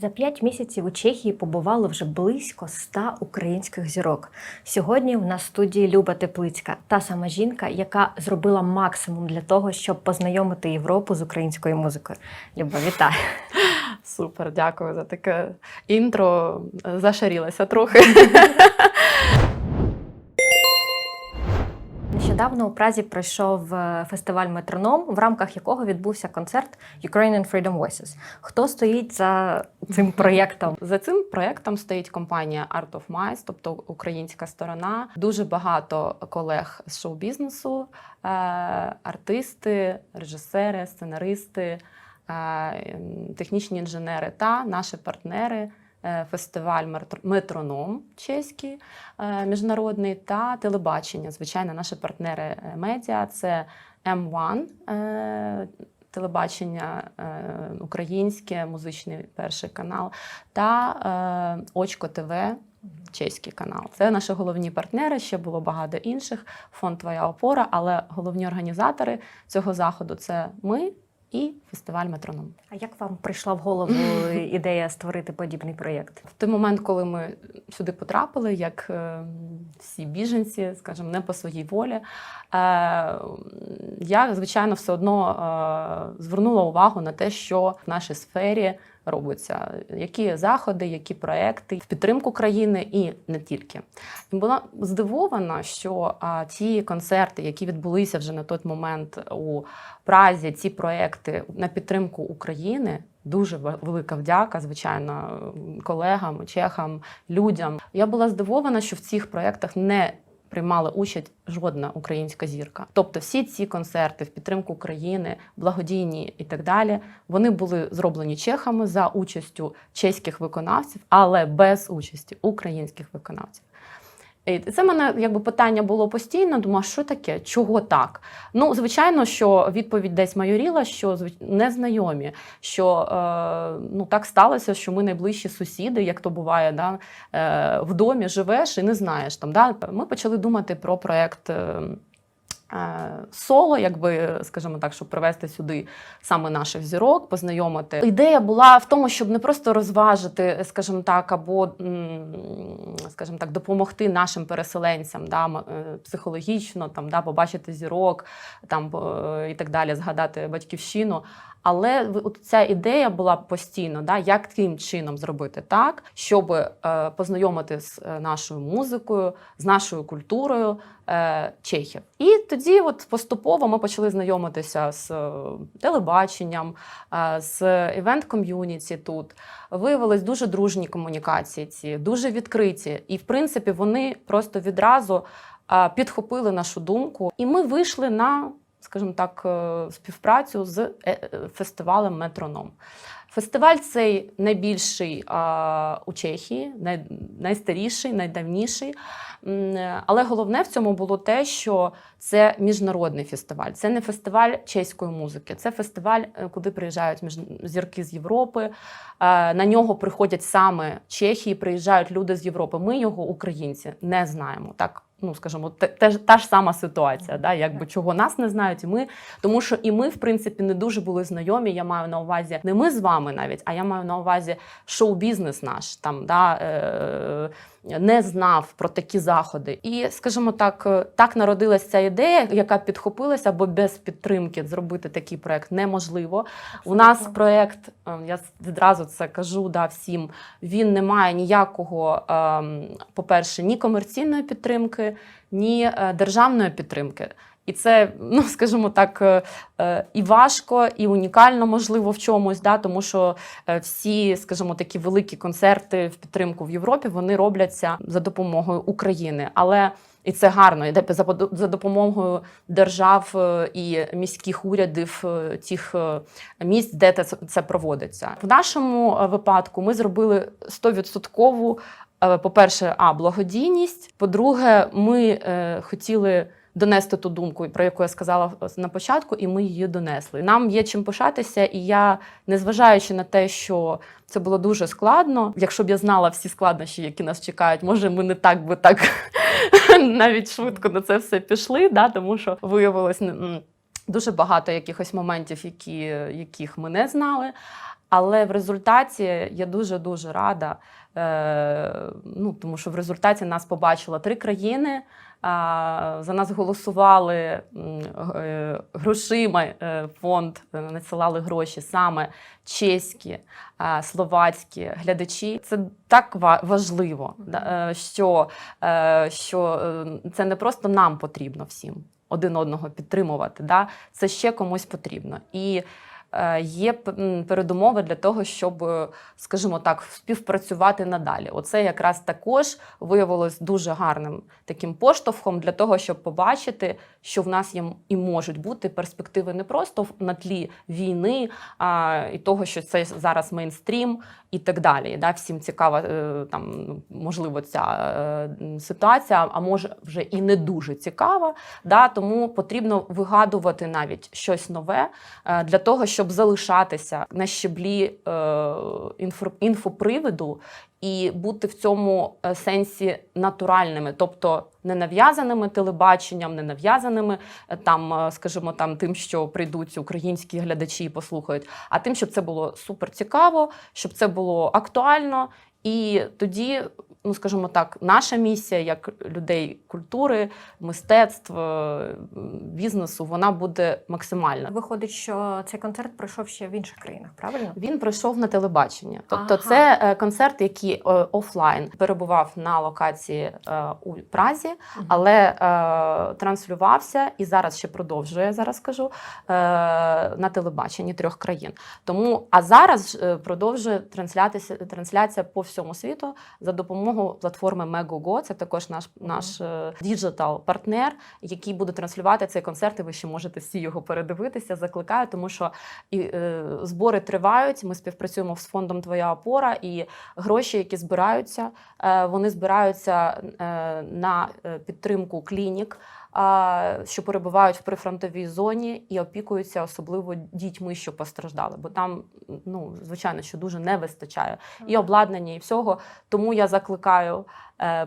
За п'ять місяців у Чехії побувало вже близько ста українських зірок. Сьогодні в нас в студії Люба Теплицька, та сама жінка, яка зробила максимум для того, щоб познайомити Європу з українською музикою. Люба, вітаю! Супер, дякую за таке інтро. Зашарілася трохи. Нещодавно у Празі пройшов е, фестиваль Метроном, в рамках якого відбувся концерт Ukrainian Freedom Voices. Хто стоїть за цим проєктом? За цим проєктом стоїть компанія Art of Mice, тобто українська сторона. Дуже багато колег з шоу-бізнесу, е, артисти, режисери, сценаристи, е, технічні інженери та наші партнери. Е, Фестиваль Метр- Метроном чеський е, міжнародний та телебачення. Звичайно, наші партнери е, медіа це M1 е, телебачення українське, музичний перший канал та Очко ТВ. Чеський канал. Це наші головні партнери. Ще було багато інших. Фонд Твоя опора, але головні організатори цього заходу це ми і фестиваль Метроном. А як вам прийшла в голову ідея створити подібний проєкт? В той момент, коли ми сюди потрапили, як е, всі біженці, скажімо, не по своїй волі, е, я, звичайно, все одно е, звернула увагу на те, що в нашій сфері робиться, які заходи, які проекти в підтримку країни і не тільки. І була здивована, що а, ті концерти, які відбулися вже на той момент у Празі, ці проекти на підтримку України. Дуже велика вдяка, звичайно, колегам, чехам, людям. Я була здивована, що в цих проєктах не приймала участь жодна українська зірка. Тобто, всі ці концерти в підтримку України, благодійні і так далі, вони були зроблені чехами за участю чеських виконавців, але без участі українських виконавців. І це мене якби питання було постійно. Думаю, що таке? Чого так? Ну, звичайно, що відповідь десь майоріла, що незнайомі, що е, ну так сталося, що ми найближчі сусіди, як то буває, да, е, в домі живеш і не знаєш там. Да? Ми почали думати про проект. Е, е, Соло, якби скажімо так, щоб привести сюди саме наших зірок, познайомити. Ідея була в тому, щоб не просто розважити, скажімо так, або скажімо так, допомогти нашим переселенцям, да, е, психологічно, там, да, побачити зірок там, е, і так далі, згадати батьківщину. Але от ця ідея була постійно, да, як тим чином зробити так, щоб е, познайомити з е, нашою музикою, з нашою культурою е, чехів. І тоді, от поступово, ми почали знайомитися з е, телебаченням, е, з івент ком'юніті тут. Виявились дуже дружні комунікації, ці дуже відкриті. І в принципі вони просто відразу е, підхопили нашу думку, і ми вийшли на скажімо так, е, співпрацю з е, е, фестивалем Метроном. Фестиваль цей найбільший а, у Чехії, най, найстаріший, найдавніший. Але головне в цьому було те, що це міжнародний фестиваль. Це не фестиваль чеської музики, це фестиваль, куди приїжджають між... зірки з Європи. Е, На нього приходять саме Чехії, приїжджають люди з Європи. Ми його, українці, не знаємо. Так, ну скажімо, те, та ж сама ситуація, да, якби чого нас не знають, і ми. Тому що і ми, в принципі, не дуже були знайомі. Я маю на увазі не ми з вами навіть, а я маю на увазі шоу-бізнес наш там, да, е, не знав про такі заходи. І, скажімо так, е, так народилася ця ідея, яка підхопилася, бо без підтримки зробити такий проект неможливо. У нас проект, е, я відразу це кажу да, всім, він не має ніякого, ем, по-перше, ні комерційної підтримки, ні е, державної підтримки. І це, ну скажімо так, е, е, і важко, і унікально можливо в чомусь, да, тому що е, всі, скажімо, такі великі концерти в підтримку в Європі вони робляться за допомогою України. Але і це гарно, іде за допомогою держав і міських урядів тих місць, де це, проводиться. В нашому випадку ми зробили 100% е, по-перше, а благодійність. По-друге, ми хотіли донести ту думку, про яку я сказала на початку, і ми її донесли. Нам є чим пишатися, і я, незважаючи на те, що це було дуже складно. Якщо б я знала всі складнощі, які нас чекають, може, ми не так би так навіть швидко на це все пішли, да, тому що виявилось дуже багато якихось моментів, які, яких ми не знали. Але в результаті я дуже дуже рада. Е, ну, тому що в результаті нас побачило три країни. За нас голосували е, грошима. е, Фонд е, надсилали гроші саме чеські, словацькі глядачі. Це так важливо, що, що це не просто нам потрібно всім один одного підтримувати. Да? Це ще комусь потрібно. І є передумови для того, щоб, е, скажімо так, співпрацювати надалі. Оце якраз також виявилось дуже гарним таким поштовхом для того, щоб побачити, що в нас є і можуть бути перспективи не просто на тлі війни, а і того, що це зараз мейнстрім і так далі. Да? Всім цікава е, там, ну, можливо, ця е, ситуація, а може вже і не дуже цікава. Да? Тому потрібно вигадувати навіть щось нове е, для того, щоб залишатися на щеблі е, інфо- інфоприводу і бути в цьому е, сенсі натуральними, тобто не нав'язаними телебаченням, не нав'язаними е, там, е, скажімо, там тим, що прийдуть українські глядачі і послухають, а тим, щоб це було супер цікаво, щоб це було актуально. І тоді, ну скажімо так, наша місія як людей культури, мистецтв, е, бізнесу, вона буде максимальна. Виходить, що цей концерт пройшов ще в інших країнах, правильно? Він пройшов на телебачення. Тобто, Ага. це е, концерт, який е, офлайн перебував на локації у Празі, але транслювався і зараз ще продовжує, я зараз скажу, е, на телебаченні трьох країн. Тому а зараз продовжує транслятися трансляція по всьому світу за допомогою платформи Megogo. Це також наш наш діджитал партнер, який буде транслювати цей концерт. І ви ще можете всі його передивитися. Закликаю, тому що і е, збори тривають. Ми співпрацюємо з фондом Твоя опора, і гроші, які збираються, е, вони збираються е, на е, підтримку клінік. Що перебувають в прифронтовій зоні і опікуються особливо дітьми, що постраждали, бо там ну звичайно, що дуже не вистачає і обладнання, і всього. Тому я закликаю,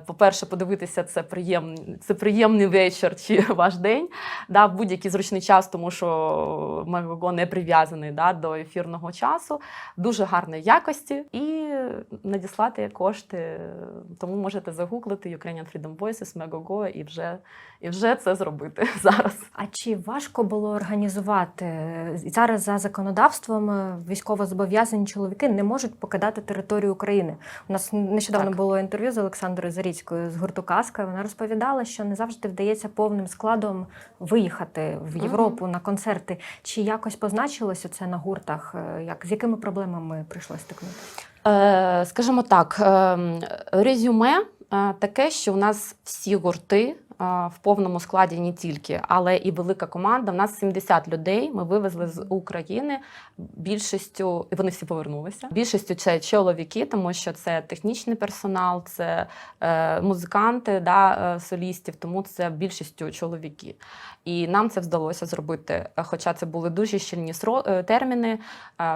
по-перше, подивитися це приємний, це приємний вечір чи ваш день, да, в будь-який зручний час, тому що Мегого не прив'язаний да, до ефірного часу, дуже гарної якості і надіслати кошти. Тому можете загуглити Ukrainian Freedom Voices, Megogo і вже, і вже це зробити зараз. А чи важко було організувати зараз за законодавством е, військовозобов'язані чоловіки не можуть покидати територію України? У нас нещодавно Так. було інтерв'ю з Олександрою Заріцькою з гурту Казка. Вона розповідала, що не завжди вдається повним складом виїхати в. Європу на концерти. Чи якось позначилося це на гуртах? Е, Як з якими проблемами прийшлося стикнути? Е, скажімо так, е, резюме е, таке, що у нас всі гурти в повному складі не тільки, але і велика команда. У нас 70 людей. Ми вивезли з України. Більшістю і вони всі повернулися. Більшістю це чоловіки, тому що це технічний персонал, це е, музиканти, да, е, солістів, тому це більшістю чоловіки. І нам це вдалося зробити. Хоча це були дуже щільні е, терміни,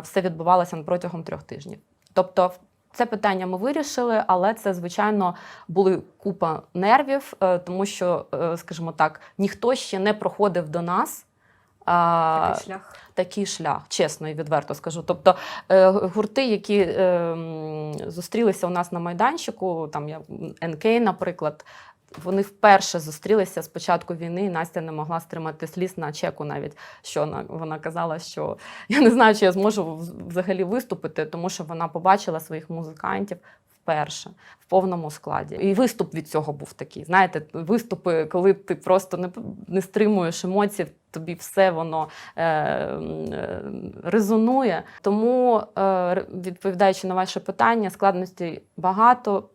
все відбувалося протягом трьох тижнів. Тобто, це питання ми вирішили, але це, звичайно, були купа нервів, е, тому що, е, скажімо так, ніхто ще не проходив до нас. Такий шлях. такий шлях, чесно і відверто скажу. Тобто е, гурти, які е, зустрілися у нас на майданчику, там я НК, наприклад. Вони вперше зустрілися з початку війни, і Настя не могла стримати сліз на чеку навіть. Що вона, вона казала, що я не знаю, чи я зможу взагалі виступити, тому що вона побачила своїх музикантів вперше в повному складі. І виступ від цього був такий. Знаєте, виступи, коли ти просто не, не стримуєш емоцій, тобі все воно е, е, резонує. Тому, е, відповідаючи на ваше питання, складностей багато,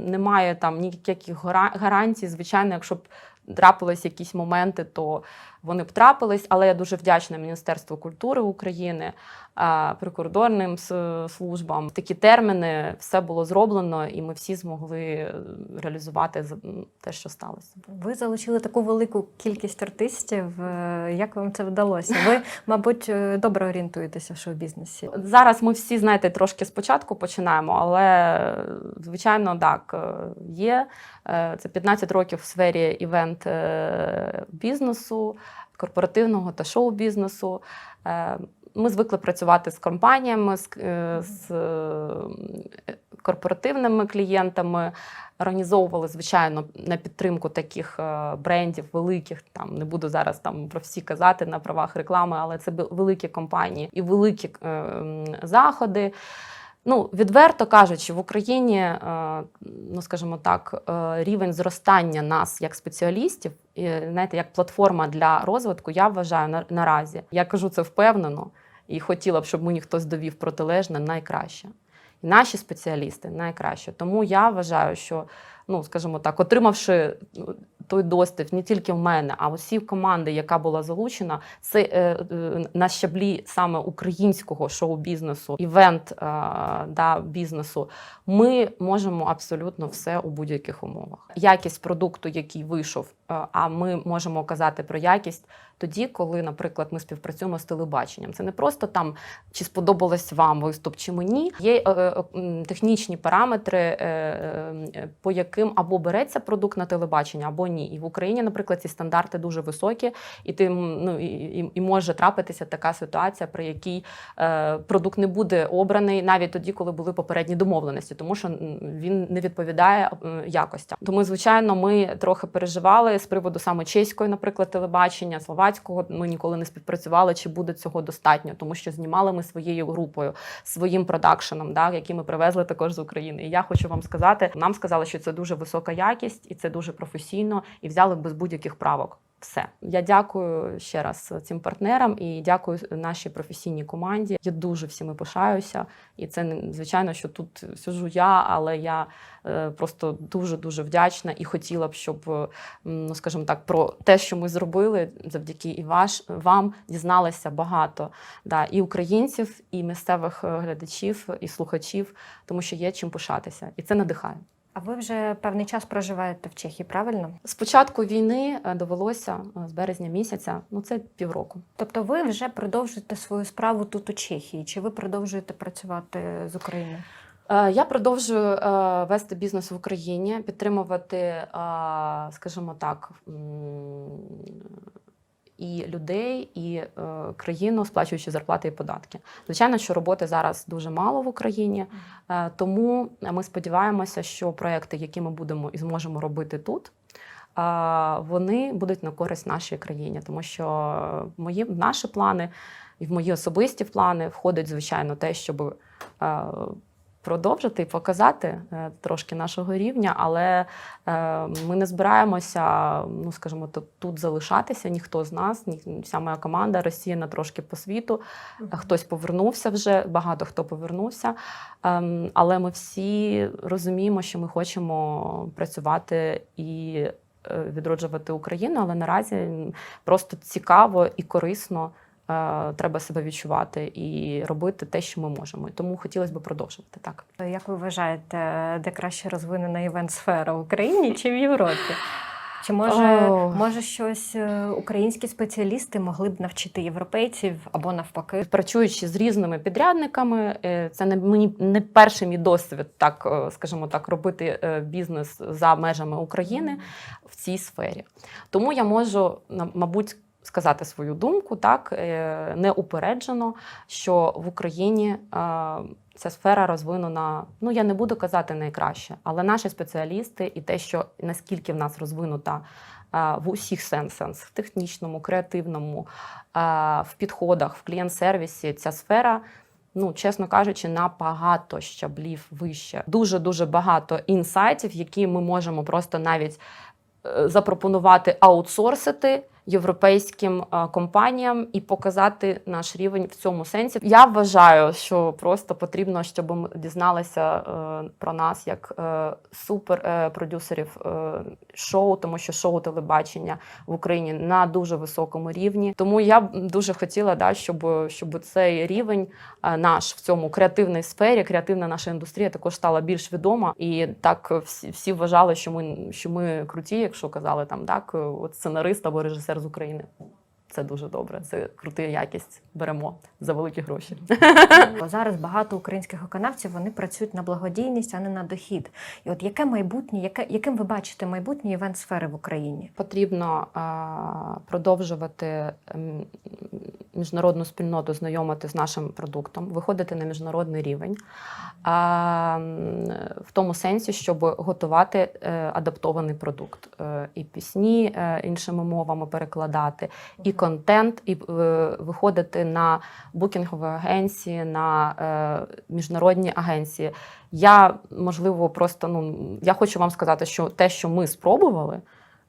немає там ніяких гарантій. Звичайно, якщо б трапились якісь моменти, то вони б трапились. Але я дуже вдячна Міністерству культури України, прикордонним службам. Такі терміни все було зроблено, і ми всі змогли реалізувати те, що сталося. Ви залучили таку велику кількість артистів. Е, Як вам це вдалося? Ви, мабуть, е, добре орієнтуєтеся в шоу-бізнесі. Зараз ми всі, знаєте, трошки спочатку починаємо, але звичайно, так, е, є. Це 15 років в сфері івент бізнесу, корпоративного та шоу-бізнесу. Е, ми звикли працювати з компаніями, з, е, з е, корпоративними клієнтами. Організовували, звичайно, на підтримку таких брендів великих. Там не буду зараз там про всі казати на правах реклами, але це великі компанії і великі е, заходи. Ну, відверто кажучи, в Україні, е, ну скажімо так, е, рівень зростання нас як спеціалістів, і, знаєте, як платформа для розвитку, я вважаю наразі. Я кажу це впевнено і хотіла б, щоб мені хтось довів протилежне найкраще. І наші спеціалісти найкраще. Тому я вважаю, що, ну скажімо так, отримавши ну, той досвід не тільки в мене, а усі команди, яка була залучена, це е, е, на щаблі саме українського шоу-бізнесу, івент е, да, бізнесу. Ми можемо абсолютно все у будь-яких умовах. Якість продукту, який вийшов, е, а ми можемо казати про якість тоді, коли, наприклад, ми співпрацюємо з телебаченням. Це не просто там чи сподобалось вам виступ, чи мені. Є е, е, технічні параметри, е, е, по яким або береться продукт на телебачення, або ні. І в Україні, наприклад, ці стандарти дуже високі, і ти ну і, і, і може трапитися така ситуація, при якій е, продукт не буде обраний навіть тоді, коли були попередні домовленості, тому що він не відповідає е, якостям. Тому, звичайно, ми трохи переживали з приводу саме чеської, наприклад, телебачення, словацького. Ми ніколи не співпрацювали, чи буде цього достатньо, тому що знімали ми своєю групою, своїм продакшеном, да, який ми привезли також з України. І я хочу вам сказати, нам сказали, що це дуже висока якість і це дуже професійно, і взяли без будь-яких правок. Все, я дякую ще раз цим партнерам і дякую нашій професійній команді. Я дуже всіми пишаюся, і це звичайно, що тут сижу я, але я е, просто дуже дуже вдячна і хотіла б, щоб е, ну скажімо так, про те, що ми зробили, завдяки і ваш вам дізналися багато да, і українців, і місцевих е, глядачів, і слухачів, тому що є чим пишатися, і це надихає. А ви вже певний час проживаєте в Чехії, правильно? З початку війни е, довелося е, з березня місяця, ну це півроку. Тобто ви вже продовжуєте свою справу тут у Чехії, чи ви продовжуєте працювати з України? Е, Я продовжую вести бізнес в Україні, підтримувати, скажімо так, і людей, і е, країну, сплачуючи зарплати і податки. Звичайно, що роботи зараз дуже мало в Україні, е, тому ми сподіваємося, що проекти, які ми будемо і зможемо робити тут. е, Вони будуть на користь нашій країні, тому що в мої наші плани і в мої особисті плани входить, звичайно, те, щоб е, продовжити і показати е, трошки нашого рівня, але е, ми не збираємося, ну скажімо, тут залишатися. Ніхто з нас, ні, вся моя команда розсіяна трошки по світу. Хтось повернувся вже, багато хто повернувся. Ем, Але ми всі розуміємо, що ми хочемо працювати і е, відроджувати Україну, але наразі просто цікаво і корисно. Е, Треба себе відчувати і робити те, що ми можемо. Тому хотілося б продовжувати так. Як ви вважаєте, де краще розвинена івент-сфера в Україні чи в Європі? Чи може, О. може щось е, українські спеціалісти могли б навчити європейців або навпаки? Працюючи з різними підрядниками, е, це не мені не перший мій досвід, так скажімо так, робити бізнес за межами України в цій сфері. Тому я можу мабуть. Сказати свою думку, так е, неупереджено, що в Україні е, ця сфера розвинена. Ну я не буду казати найкраще, але наші спеціалісти і те, що наскільки в нас розвинута е, в усіх сенсах, в технічному, креативному, в підходах, в клієнт-сервісі, ця сфера. Ну, чесно кажучи, на багато щаблів вище. Дуже дуже багато інсайтів, які ми можемо просто навіть запропонувати аутсорсити європейським компаніям і показати наш рівень в цьому сенсі. Я вважаю, що просто потрібно, щоб ми дізналися е, про нас як е, супер е, шоу, тому що шоу телебачення в Україні на дуже високому рівні. Тому я дуже хотіла, да, щоб, щоб цей рівень наш в цьому креативній сфері, креативна наша індустрія також стала більш відома. І так всі, всі вважали, що ми, що ми круті, якщо казали там так, от сценарист або режисер з України. Це дуже добре. Це крута якість. Беремо за великі гроші. Бо зараз багато українських виконавців вони працюють на благодійність, а не на дохід. І от яке майбутнє, яке, яким ви бачите майбутнє івент сфери в Україні? Потрібно а, продовжувати міжнародну спільноту знайомити з нашим продуктом, виходити на міжнародний рівень, а, м, в тому сенсі, щоб готувати е, адаптований продукт, Е, і пісні е, іншими мовами перекладати, і контент, і е, виходити на букінгові агенції, на е, міжнародні агенції. Я можливо просто ну я хочу вам сказати, що те, що ми спробували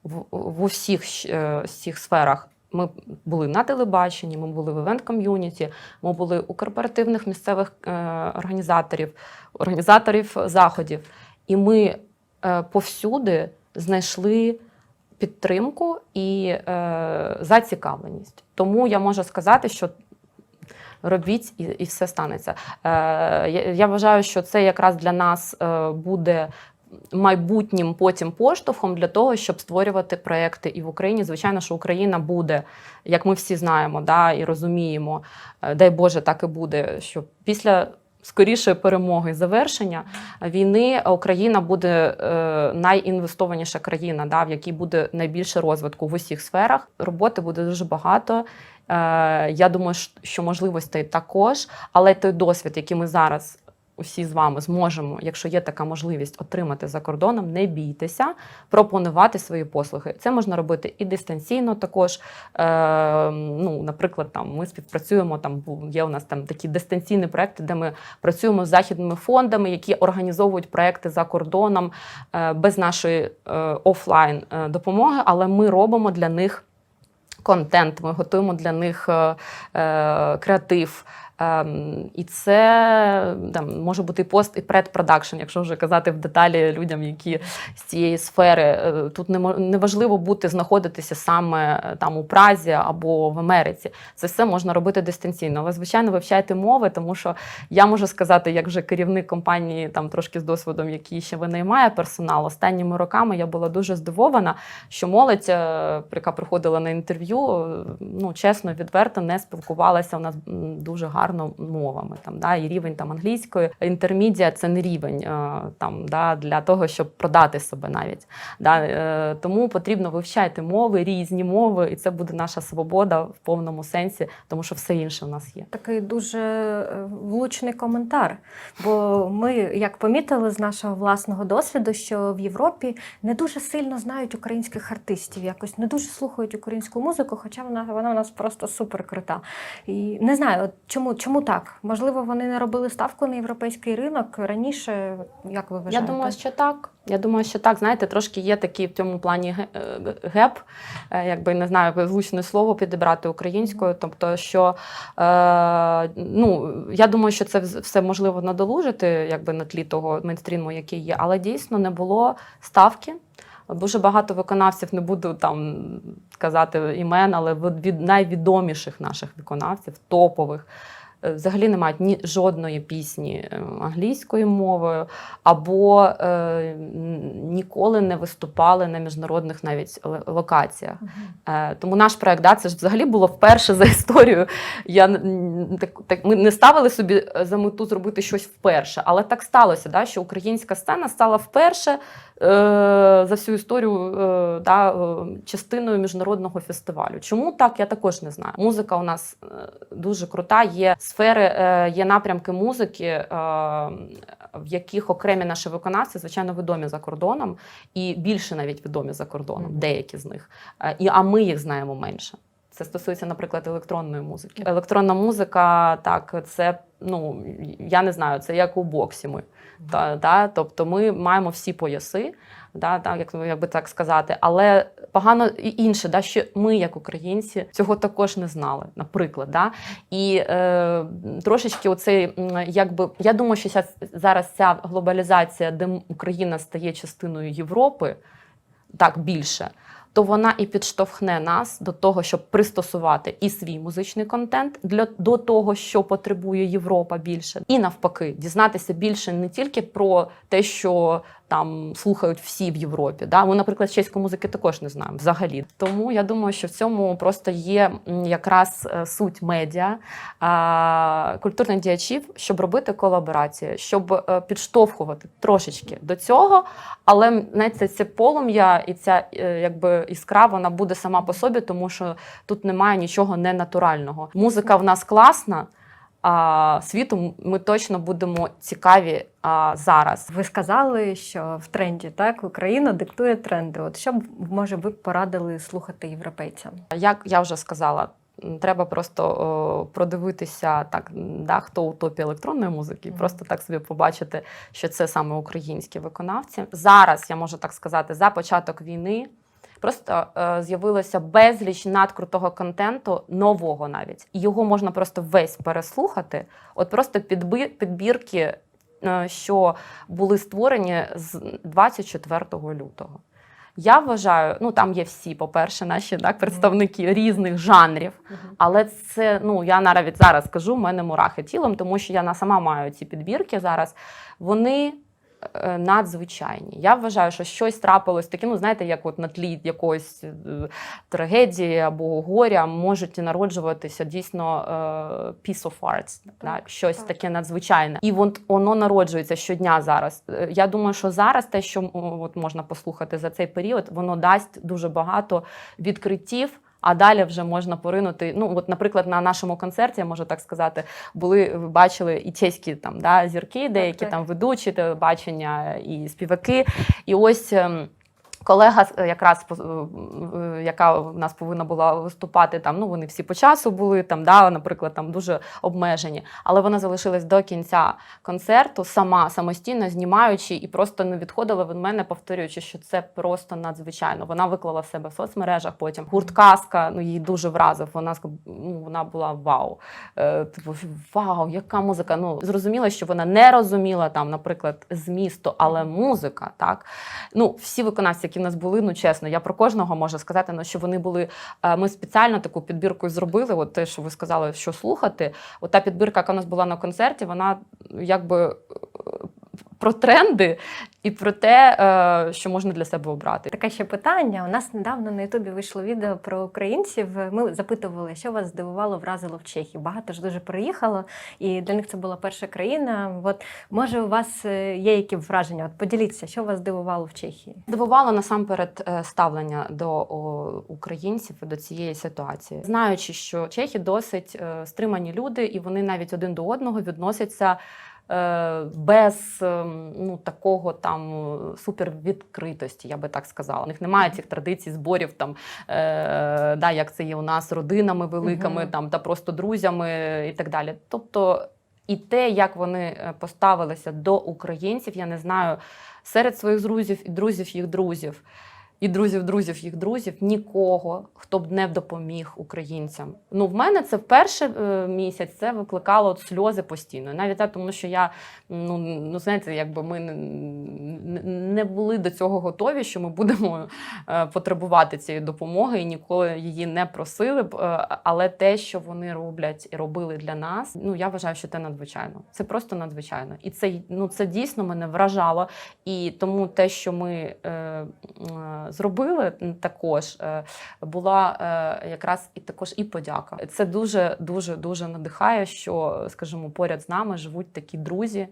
в, в усіх е, всіх сферах. Ми були на телебаченні, ми були в івент-ком'юніті, ми були у корпоративних місцевих е, організаторів, організаторів заходів. І ми е, повсюди знайшли підтримку і е, зацікавленість. Тому я можу сказати, що робіть і, і все станеться. Е, я, вважаю, що це якраз для нас е, буде майбутнім потім поштовхом для того, щоб створювати проекти і в Україні. Звичайно, що Україна буде, як ми всі знаємо, да, і розуміємо, е, дай Боже, так і буде, що після. Скорішої перемоги завершення війни Україна буде е, найінвестованіша країна, да, в якій буде найбільше розвитку в усіх сферах. Роботи буде дуже багато. Е, я думаю, що можливостей також, але той досвід, який ми зараз усі з вами зможемо, якщо є така можливість, отримати за кордоном, не бійтеся пропонувати свої послуги. Це можна робити і дистанційно також. Е, ну, наприклад, там ми співпрацюємо. Там є у нас там такі дистанційні проекти, де ми працюємо з західними фондами, які організовують проекти за кордоном е, без нашої е, офлайн е, допомоги, але ми робимо для них контент, ми готуємо для них е, е, креатив. Ем, і це там, може бути і пост, і предпродакшн, якщо вже казати в деталі людям, які з цієї сфери. Е, Тут не, мо- не важливо бути, знаходитися саме е, там у Празі або в Америці. Це все можна робити дистанційно. Але, звичайно, вивчайте мови, тому що я можу сказати, як вже керівник компанії, там трошки з досвідом, який ще винаймає персонал, останніми роками я була дуже здивована, що молодь, е, яка приходила на інтерв'ю, ну чесно, відверто не спілкувалася у нас дуже гарно мовами. Там да, і рівень там англійської інтермідія це не рівень е, там да, для того, щоб продати себе навіть. Да, е, тому потрібно вивчати мови, різні мови, і це буде наша свобода в повному сенсі, тому що все інше в нас є. Такий дуже е, влучний коментар. Бо ми, як помітили з нашого власного досвіду, що в Європі не дуже сильно знають українських артистів, якось не дуже слухають українську музику, хоча вона, вона у нас просто супер крута. І не знаю, от чому, чому так? Можливо, вони не робили ставку на європейський ринок раніше. Як ви Я думаю, що так. Я думаю, що так. Знаєте, трошки є такий в цьому плані е, геп, е, якби не знаю, як звучне слово підібрати українською. Тобто, що е, ну я думаю, що це все можливо надолужити, якби на тлі того мейнстріму, який є, але дійсно не було ставки. Дуже багато виконавців не буду там казати імен, але від найвідоміших наших виконавців, топових. Е, Взагалі не мають ні жодної пісні е, англійською мовою, або е, ніколи не виступали на міжнародних навіть локаціях. Е, тому наш проект да, це ж взагалі було вперше за історію. Я так, так ми не ставили собі е, за мету зробити щось вперше, але так сталося, да, що українська сцена стала вперше за всю історію е, да, е, частиною міжнародного фестивалю. Чому так? Я також не знаю. Музика у нас е, дуже крута. Є сфери, е, є напрямки музики, е, в яких окремі наші виконавці, звичайно, відомі за кордоном, і більше навіть відомі за кордоном, деякі з них. Е, І, а ми їх знаємо менше. Це стосується, наприклад, електронної музики. Електронна музика, так, це ну я не знаю, це як у боксі. Ми та, да? тобто ми маємо всі пояси, да, так, як, як би так сказати, але погано і інше, да, що ми, як українці, цього також не знали, наприклад. Да? І е, трошечки оцей, якби я думаю, що ся- зараз ця глобалізація, де Україна стає частиною Європи, так більше. То вона і підштовхне нас до того, щоб пристосувати і свій музичний контент для до того, що потребує Європа більше, і навпаки, дізнатися більше не тільки про те, що там слухають всі в Європі. Да? Ми, наприклад, чеської музики також не знаємо взагалі. Тому я думаю, що в цьому просто є якраз е, суть медіа, культурних діячів, щоб робити колаборації, щоб е, підштовхувати трошечки до цього. Але знаєте, це полум'я і ця е, якби іскра вона буде сама по собі, тому що тут немає нічого ненатурального. Музика в нас класна. А світу ми точно будемо цікаві а, зараз. Ви сказали, що в тренді так Україна диктує тренди. От що б може ви б порадили слухати європейцям? Як я вже сказала, треба просто о, продивитися так, да, хто у топі електронної музики, і Мгм. просто так собі побачити, що це саме українські виконавці. Зараз я можу так сказати, за початок війни. Просто е, з'явилося безліч надкрутого контенту, нового навіть. І його можна просто весь переслухати. От просто підби- підбірки, е, що були створені з 24 лютого. Я вважаю, ну там є всі, по-перше, наші так, представники різних жанрів. Але це, ну я навіть зараз скажу, в мене мурахи тілом, тому що я на сама маю ці підбірки зараз. Вони надзвичайні. Я вважаю, що щось трапилось таке, ну знаєте, як от на тлі якоїсь е, трагедії або горя можуть народжуватися дійсно е, piece of arts, да, щось так. таке надзвичайне. І от воно народжується щодня зараз. Е, Я думаю, що зараз те, що от можна послухати за цей період, воно дасть дуже багато відкриттів. А далі вже можна поринути. Ну, от, наприклад, на нашому концерті, я можу так сказати, були ви бачили і чеські там да, зірки, деякі так. там ведучі телебачення і співаки. І ось. Колега е, якраз е, яка в нас повинна була виступати там. Ну вони всі по часу були там, да, наприклад, там дуже обмежені. Але вона залишилась до кінця концерту сама самостійно знімаючи і просто не відходила від мене, повторюючи, що це просто надзвичайно. Вона виклала в себе в соцмережах. Потім гурт казка ну її дуже вразив. Вона ну, вона була вау. Е, типу, вау, яка музика. Ну зрозуміло, що вона не розуміла там, наприклад, змісту, але музика, так ну всі виконавці, які в нас були, ну чесно, я про кожного можу сказати, ну що вони були. е, Ми спеціально таку підбірку зробили. От те, що ви сказали, що слухати. От та підбірка, яка у нас була на концерті, вона якби е, про тренди і про те, е, що можна для себе обрати. Таке ще питання. У нас недавно на Ютубі вийшло відео про українців. Ми запитували, що вас здивувало, вразило в Чехії. Багато ж дуже приїхало, і для них це була перша країна. От може, у вас е, є які враження? От поділіться, що вас здивувало в Чехії? Дивувало насамперед е, ставлення до українців і до цієї ситуації, знаючи, що чехи досить стримані люди, і вони навіть один до одного відносяться. Е, Без ем, ну такого там е, супервідкритості, я би так сказала. У них немає цих традицій, зборів там, е, да, як це є у нас родинами великими, Мгм. там та просто друзями і так далі. Тобто, і те, як вони е, поставилися до українців, я не знаю серед своїх друзів і друзів їх друзів. І друзів, друзів їх друзів нікого, хто б не допоміг українцям. Ну, в мене це в перший е, місяць це викликало от сльози постійно. Навіть так, тому що я ну, ну знаєте, якби ми не були до цього готові, що ми будемо е, потребувати цієї допомоги і ніколи її не просили б. Е, але те, що вони роблять і робили для нас, ну я вважаю, що це надзвичайно. Це просто надзвичайно. І це ну це дійсно мене вражало. І тому те, що ми е, е, зробили також, е, була е, якраз і також і подяка. Це дуже дуже дуже надихає, що скажімо, поряд з нами живуть такі друзі.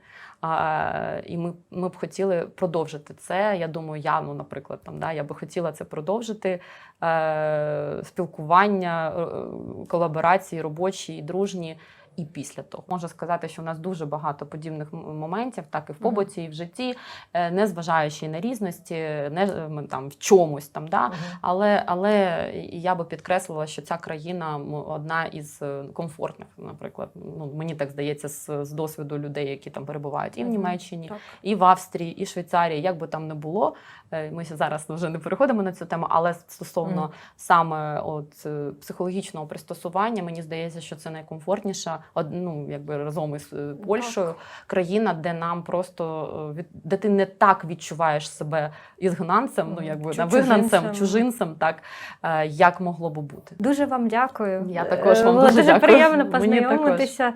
І ми, ми б хотіли продовжити це. Я думаю, я, ну, наприклад, там, да, я би хотіла це продовжити. Е, спілкування, колаборації робочі і дружні. І після того можу сказати, що у нас дуже багато подібних моментів, так і в побуті, і в житті, е, незважаючи на різності, не е, там в чомусь там, да. Але, але я би підкреслила, що ця країна одна із е, комфортних, наприклад. Ну мені так здається, з, з досвіду людей, які там перебувають і в. Німеччині, Так. і в Австрії, і Швейцарії, як би там не було. Ми зараз вже не переходимо на цю тему, але стосовно Мгм. саме от психологічного пристосування, мені здається, що це найкомфортніша, ну якби разом із е, Польщею, країна, де нам просто е, де ти не так відчуваєш себе ізгнанцем, ну якби Чу- вигнанцем, чужинцем. так е, як могло би бути. Дуже вам дякую. Я також вам Було дуже дуже дякую. приємно познайомитися.